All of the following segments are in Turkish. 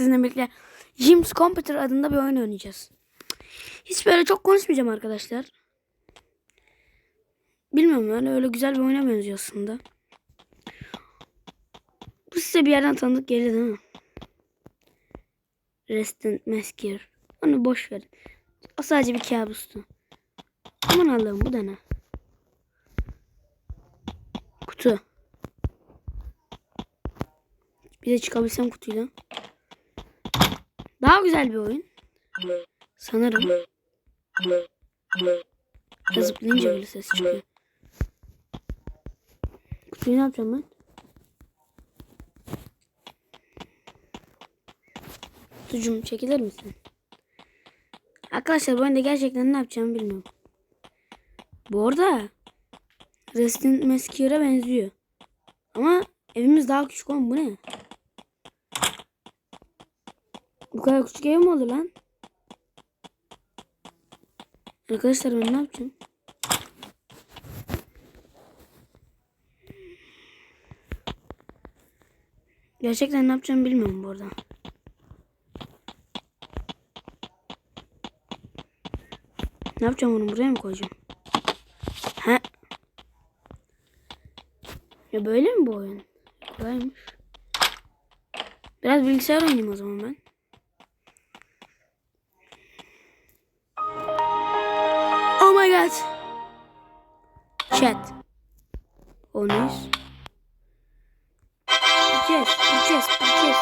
sizinle birlikte Jim's Computer adında bir oyun oynayacağız. Hiç böyle çok konuşmayacağım arkadaşlar. Bilmiyorum öyle öyle güzel bir oyuna benziyor aslında. Bu size bir yerden tanıdık geliyor değil mi? Resident Masker. Onu boş verin. O sadece bir kabustu. Aman Allah'ım bu da ne? Kutu. Bir de çıkabilsem kutuyla. Daha güzel bir oyun. Sanırım. Ya zıplayınca böyle ses çıkıyor. Kutuyu ne yapacağım ben? Kutucuğum çekilir misin? Arkadaşlar bu oyunda gerçekten ne yapacağımı bilmiyorum. Bu arada Resident Masker'a benziyor. Ama evimiz daha küçük oğlum bu ne? Bu kadar küçük ev mi olur lan? Arkadaşlar ben ne yapacağım? Gerçekten ne yapacağımı bilmiyorum bu arada. Ne yapacağım onu buraya mı koyacağım? He. Ya böyle mi bu oyun? Kolaymış. Biraz bilgisayar oynayayım o zaman ben. Chat. O neyiz? Gideceğiz, gideceğiz, gideceğiz.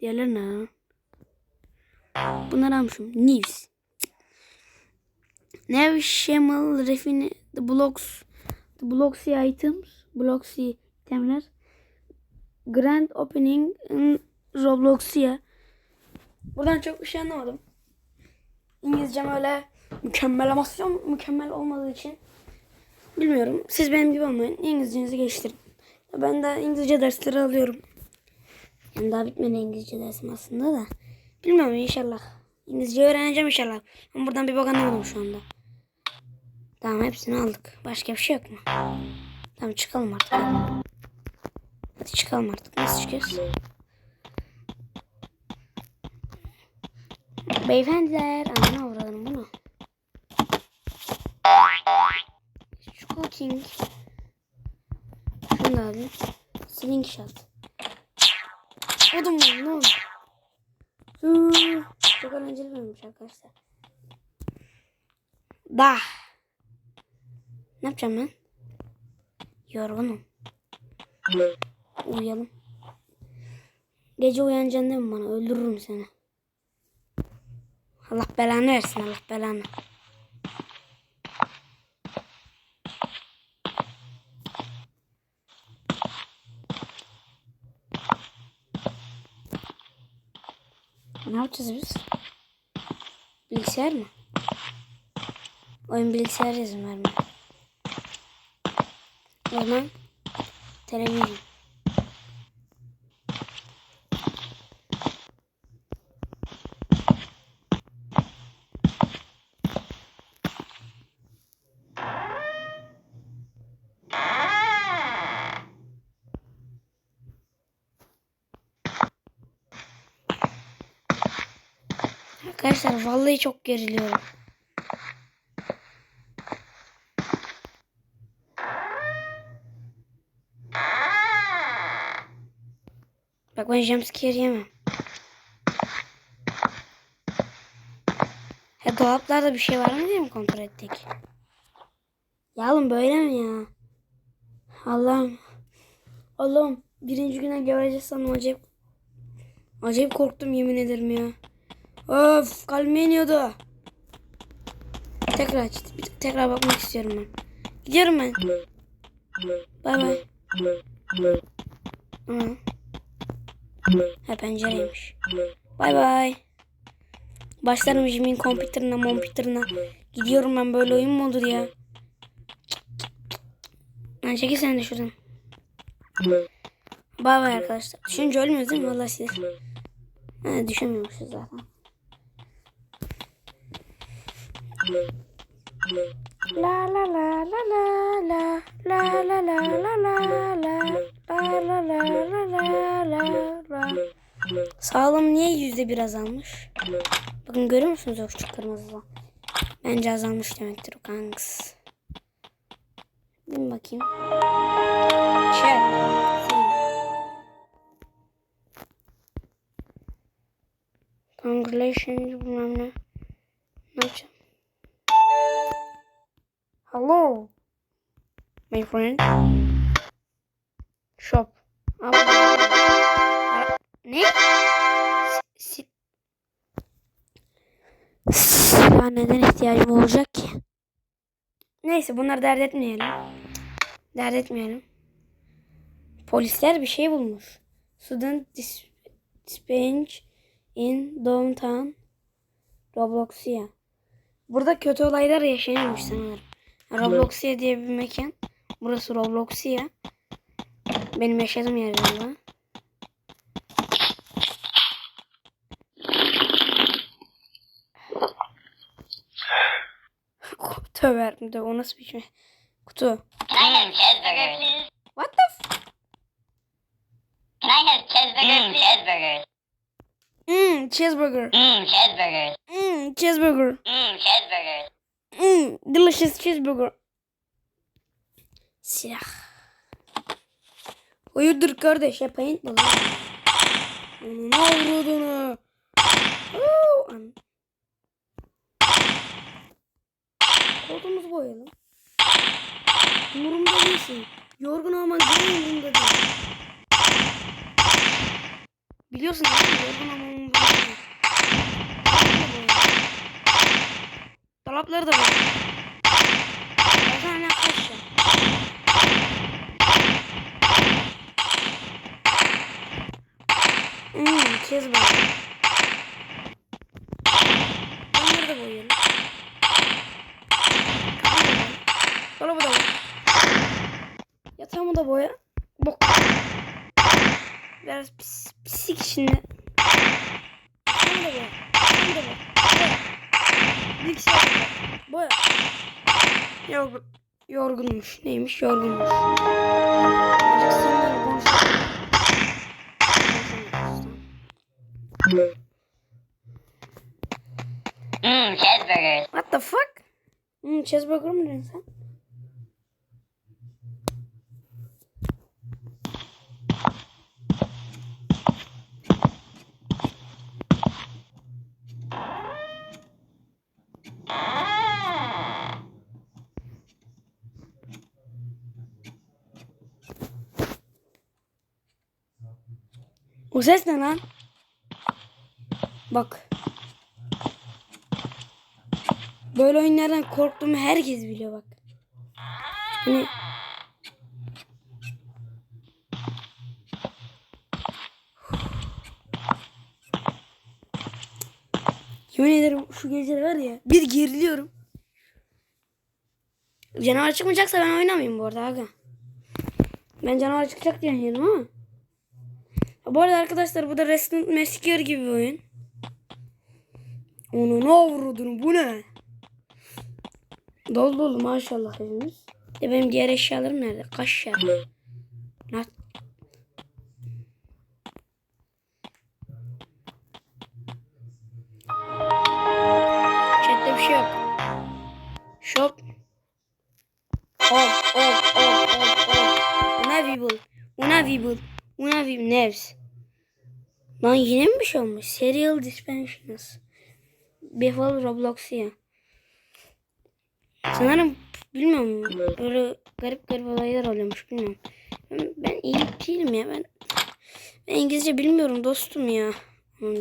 Diğerleri ne? Bunları almışım. News. Nev Shemal Refine The Blocks The Blocksy Items Blocksy itemler Grand Opening in Robloxia Buradan çok bir şey anlamadım. İngilizcem öyle mükemmelmasyon mükemmel olmadığı için bilmiyorum. Siz benim gibi olmayın. İngilizcenizi geliştirin. Ben de İngilizce dersleri alıyorum. Yani daha bitmedi İngilizce dersim aslında da. Bilmiyorum inşallah. İngilizce öğreneceğim inşallah. Ben buradan bir bak anlamadım şu anda. Tamam hepsini aldık. Başka bir şey yok mu? Tamam çıkalım artık. Hadi çıkalım artık. Nasıl çıkıyoruz? Beyefendiler. Anne avradım Shooting. Şunu alayım. Slingshot. Odum mu? Ne oldu? Çok eğlenceli bölümmüş arkadaşlar. Da. Ne yapacağım ben? Yorgunum. Uyuyalım. Gece uyanacaksın değil mi bana? Öldürürüm seni. Allah belanı versin Allah belanı. Ne yapacağız biz? Bilgisayar mı? Oyun bilgisayar izin vermiyor. O zaman televizyon. Arkadaşlar vallahi çok geriliyorum. Bak ben jumpscare yemem. Ya dolaplarda bir şey var mı diye mi kontrol ettik? Ya oğlum böyle mi ya? Allah'ım. Allah'ım birinci güne göreceğiz sandım acayip. Acayip korktum yemin ederim ya. Of kalbim iniyordu. Tekrar aç. Tekrar bakmak istiyorum ben. Gidiyorum ben. Bay bay. Ha pencereymiş. Bay bay. Başlarım Jimin kompüterine kompüterine. Gidiyorum ben böyle oyun mu olur ya? Lan çekil sen de şuradan. Bay bay arkadaşlar. Düşünce ölmüyoruz değil mi? Vallahi siz. Ha, düşemiyormuşuz zaten. La la la la la la la la la la la la la la la la la la la Sağlığım niye yüzde bir azalmış? Bakın görüyor musunuz o küçük kırmızılı? Bence azalmış demektir o kanks. Bir bakayım. Chat. Congratulations bilmem ne. Ne yapacağım? Hello. My friend. Shop. Ne? Si- Silah neden ihtiyacım olacak ki? Neyse bunları dert etmeyelim. Dert etmeyelim. Polisler bir şey bulmuş. Student dis- dispatch in downtown Robloxia. Burada kötü olaylar yaşanıyormuş sanırım. Robloxia diye bir mekan. Burası Robloxia. Benim yaşadığım yer galiba. Tövbe tövbe o nasıl bir şey? Kutu. Can I have cheeseburger, please? What the f- Can I have cheeseburger? Mm, Cheeseburgers. cheeseburger. Mmm, cheeseburgers. Mm, cheeseburger. Mmm, cheeseburgers. Mm, delicious cheeseburger. Silah. Hayırdır kardeş ya paintball. ha? Onu ne avradını? Kodumuzu boyayalım. Umurumda değilsin. Yorgun olman gene umurumda değil. Biliyorsun değil mi? Yorgun olman umurumda değil. Dolapları da. Baksana ne arkadaşlar. Hmm, cheeseburger. Bunları da boyayalım. Dolabı da boya. Yatağımı da boya. Bok. Biraz pis, pislik içinde. Yatağımı da boya. Yatağımı da boya. Boya. Bilgisayarı da boya. Boya. Yorgun. Yorgunmuş. Neymiş? Yorgunmuş. Azıcık. Mmm, cheeseburgers. What the fuck? Hmm, cheeseburger mı dedin sen? O ses ne lan? Bak. Böyle oyunlardan korktuğumu herkes biliyor bak. Hani Yemin ederim şu gece var ya bir geriliyorum. Canavar çıkmayacaksa ben oynamayayım bu arada aga. Ben canavar çıkacak diye ama. Bu arada arkadaşlar bu da Resident Massacre gibi bir oyun. Onu ne avradını bu ne? Dolu dolu maşallah evimiz. Ya benim diğer eşyalarım nerede? Kaş yer. Ne? Chat'te bir şey yok. Shop. All, all, all, all, all. Unavailable. Unavailable. Unavailable. Nevs. Lan yine mi bir şey olmuş? Serial Dispensions. Behold Roblox'ya. Sanırım bilmiyorum. Böyle garip garip olaylar oluyormuş bilmiyorum. Ben, ben iyi değilim ya. Ben, ben İngilizce bilmiyorum dostum ya. Hmm.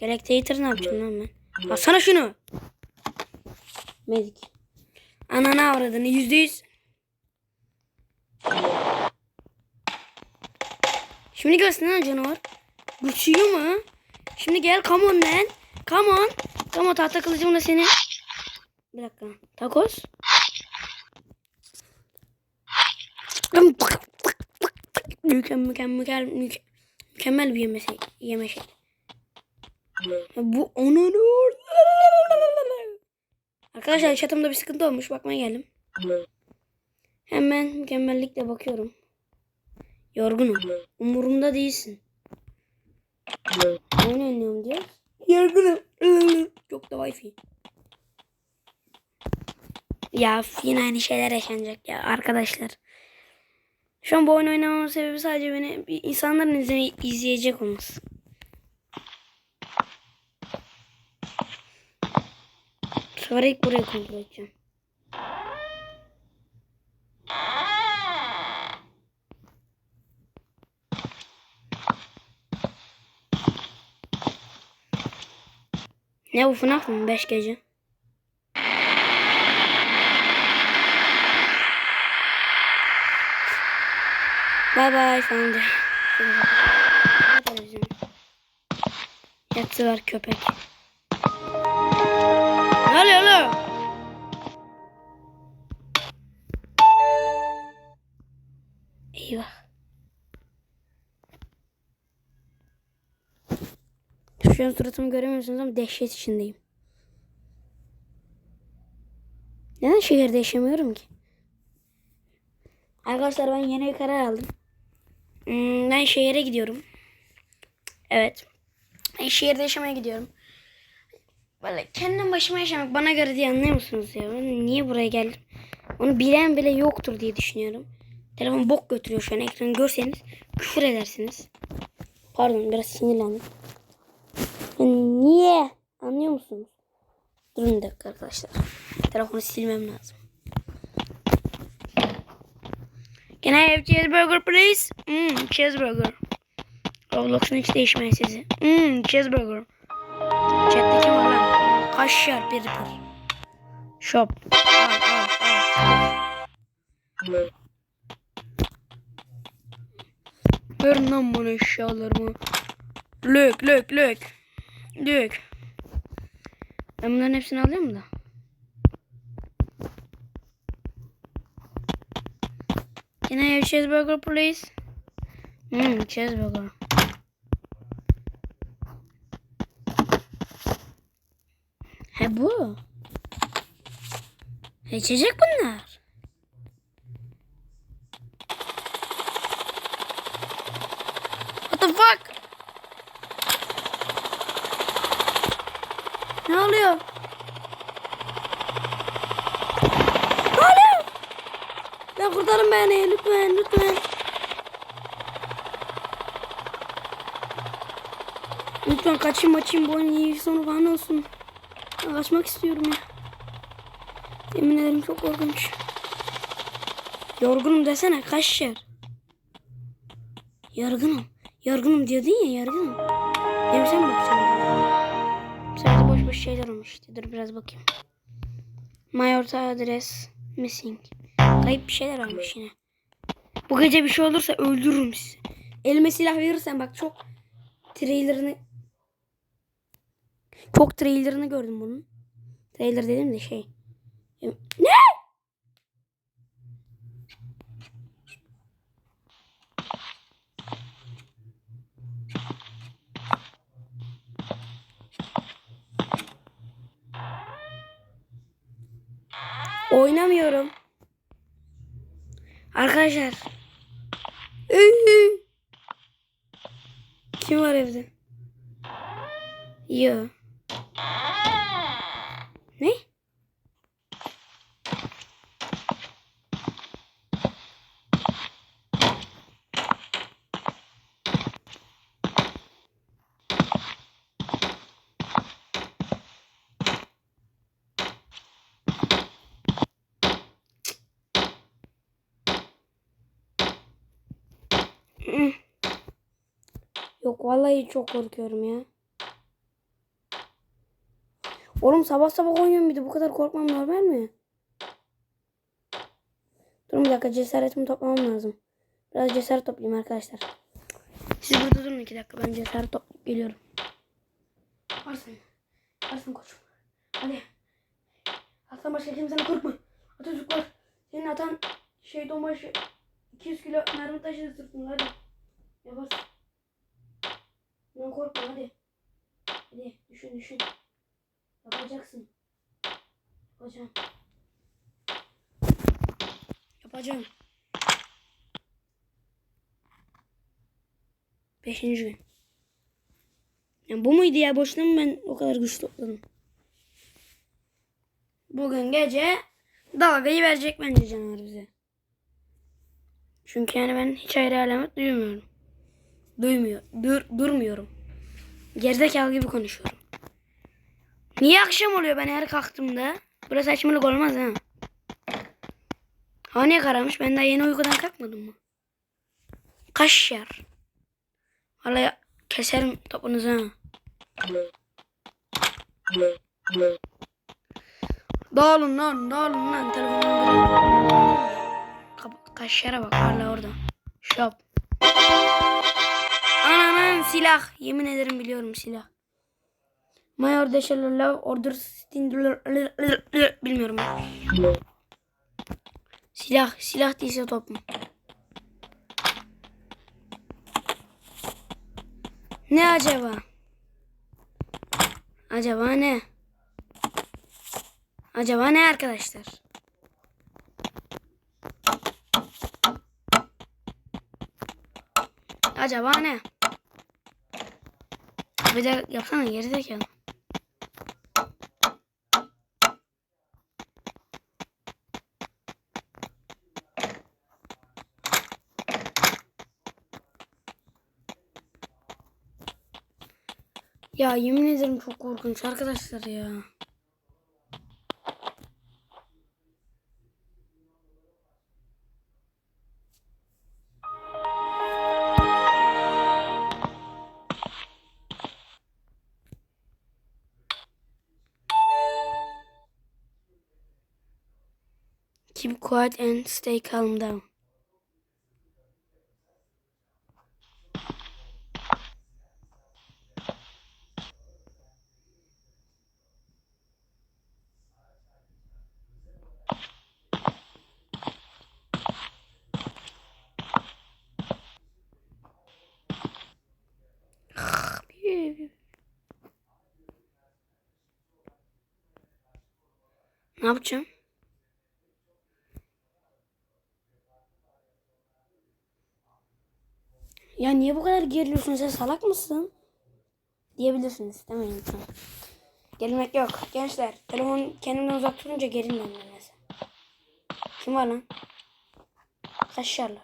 Galactator ne yapacağım lan ben? Alsana şunu. Medik. Ananı avradını yüzde yüz. Şimdi göster lan canavar. Güçlüyor mu? Şimdi gel come on lan. Come on. Come on tahta kılıcımla seni. Bir dakika. Takos. Mükemmel mükemmel mükemmel, mükemmel bir yeme şey. Yeme şey. Bu onun Arkadaşlar çatımda bir sıkıntı olmuş. Bakmaya geldim. Hemen mükemmellikle bakıyorum. Yorgunum. Umurumda değilsin. Oyun oynuyorum diyor. Yorgunum. Çok da wifi. Ya yine aynı şeyler yaşanacak ya arkadaşlar. Şu an bu oyun oynamamın sebebi sadece beni insanların izleme, izleyecek olması. Sonra ilk burayı kontrol edeceğim. Ne bu FNAF mı? 5 gece. Bye bye televizyon? Yatsı var köpek. Şu an suratımı göremiyorsunuz ama dehşet içindeyim. Neden şehirde yaşamıyorum ki? Arkadaşlar ben yeni bir karar aldım. Hmm, ben şehire gidiyorum. Evet. Ben şehirde yaşamaya gidiyorum. Böyle kendim başıma yaşamak bana göre diye anlıyor musunuz ya? Ben niye buraya geldim? Onu bilen bile yoktur diye düşünüyorum. Telefon bok götürüyor şu an ekranı görseniz küfür edersiniz. Pardon biraz sinirlendim. Niye? Anlıyor musunuz? Durun bir dakika arkadaşlar. Telefonu silmem lazım. Can I have cheeseburger please? Hmm, cheeseburger. Roblox'un hiç değişmeyen sesi. Hmm, cheeseburger. Chat'te kim var lan? Kaşar bir kır. Shop. Al al al. Ver lan bana eşyalarımı. Lök lök lök. Lök. Ben bunların hepsini alayım da. Can I have cheeseburger please? Hmm, cheeseburger. He bu. He, İçecek bunlar. What the fuck? Ne oluyor? Ne oluyor? Kurtarın beni lütfen lütfen. Lütfen kaçayım açayım bu oyun iyi sonu falan olsun. Ben kaçmak istiyorum ya. Yemin ederim çok korkunç. Yorgunum desene kaç yer. Yorgunum. Yorgunum diyordun ya yorgunum. Benim sen mi bakacaksın? Sadece boş boş şeyler olmuş. Dur biraz bakayım. My orta adres missing. Kayıp bir şeyler olmuş yine. Bu gece bir şey olursa öldürürüm sizi. Elime silah verirsen bak çok trailerını çok trailerını gördüm bunun. Trailer dedim de şey. Ne? Oynamıyorum. Arkadaşlar. Kim var evde? Yo. Ne? Hı. Yok vallahi çok korkuyorum ya. Oğlum sabah sabah oynuyorum bir de bu kadar korkmam normal mi? Durun bir dakika cesaretimi toplamam lazım. Biraz cesaret toplayayım arkadaşlar. Siz burada durun iki dakika ben cesaret toplayıp geliyorum. Varsın. Varsın koçum. Hadi. Attan başka kimsenin korkma. Atatürk var. Senin atan şey donbaşı 200 kilo mermi taşıdı sırtında hadi. Yaparsın. Ben korkma hadi. Hadi düşün düşün. Yapacaksın. Yapacağım. Yapacağım. Beşinci gün. Yani bu muydu ya? Boşuna mı ben o kadar güç topladım? Bugün gece dalgayı verecek bence canavar bize. Çünkü yani ben hiç ayrı alamet duymuyorum. Duymuyor. Dur, durmuyorum. Gerizekalı gibi konuşuyorum. Niye akşam oluyor ben her kalktığımda? Burası saçmalık olmaz ha. Hava niye karamış? Ben daha yeni uykudan kalkmadım mı? Kaş yer. Vallahi keserim topunuzu ha. Dağılın lan, dağılın lan. Telefonumu Kap- Kaşlara bak hala orada. Shop. Silah. Yemin ederim biliyorum silah. Mayor Love Order bilmiyorum. Silah, silah değilse top mu? Ne acaba? Acaba ne? Acaba ne arkadaşlar? Acaba ne? Bir de yapsana gerizekalı. Ya yemin ederim çok korkunç arkadaşlar ya. Quiet and stay calm down. Ne yapacağım? Ya niye bu kadar geriliyorsun sen salak mısın? Diyebilirsiniz değil mi insan? Gerilmek yok. Gençler telefon kendimden uzak tutunca gerilmiyorum mesela. Kim var lan? Kaşarlar.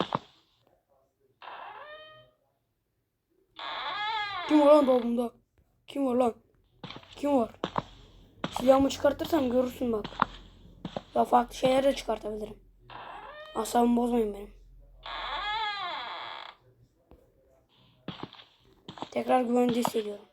Kim var lan dolabımda? Kim var lan? Kim var? Silahımı çıkartırsam görürsün bak. Ya farklı şeyler de çıkartabilirim. Asabımı bozmayın benim. Tekrar güvende hissediyorum.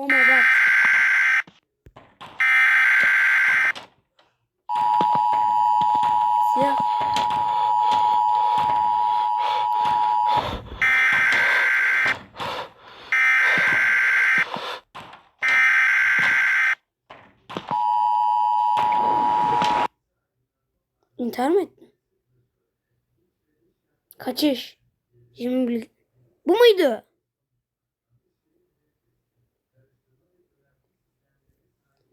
Oh my god. Siyah. İntihar mı ettin? Kaçış. Şimdi bil- Bu muydu?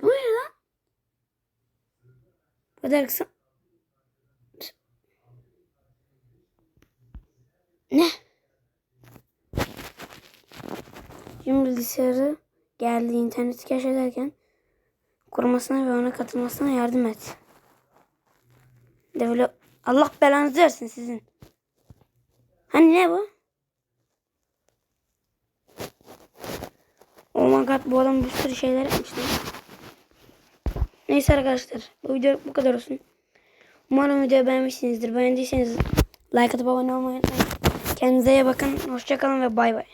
Bu ne lan? Bu kadar kısa. Ne? Şimdi bilgisayarı geldi interneti keşfederken kurmasına ve ona katılmasına yardım et. Develop Allah belanızı versin sizin. Hani ne bu? Oh my god bu adam bir sürü şeyler yapmış lan. Neyse arkadaşlar bu video bu kadar olsun. Umarım videoyu beğenmişsinizdir. Beğendiyseniz like atıp abone olmayı unutmayın. Kendinize iyi bakın. Hoşçakalın ve bay bay.